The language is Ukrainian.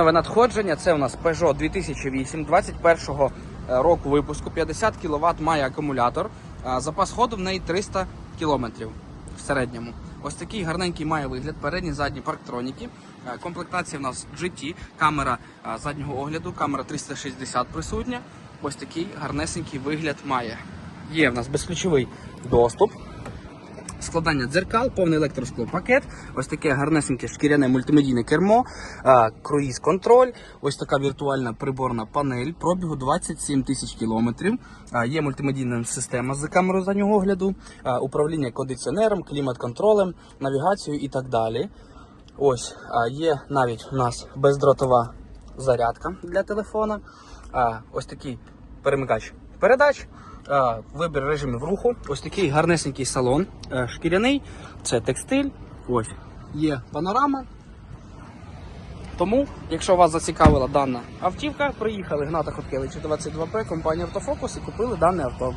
Нове надходження це у нас Peugeot 2008 21 року випуску. 50 кВт має акумулятор. Запас ходу в неї 300 км в середньому. Ось такий гарненький має вигляд. Передні, задні парктроніки. Е, Комплектація в нас GT, камера заднього огляду, камера 360 присутня. Ось такий гарнесенький вигляд має. Є в нас безключовий доступ складання дзеркал, повний електросклопакет, ось таке гарнесеньке шкіряне мультимедійне кермо, круїз контроль, ось така віртуальна приборна панель, пробігу 27 тисяч кілометрів. Є мультимедійна система з камерою заднього огляду, управління кондиціонером, клімат-контролем, навігацією і так далі. Ось є навіть у нас бездротова зарядка для телефона. Ось такий перемикач передач. Вибір режимів руху. Ось такий гарнесенький салон. е, Шкіряний, це текстиль. Ось є панорама. Тому, якщо вас зацікавила дана автівка, приїхали Гната Хоткевича 22П, компанія Автофокус і купили дане авто.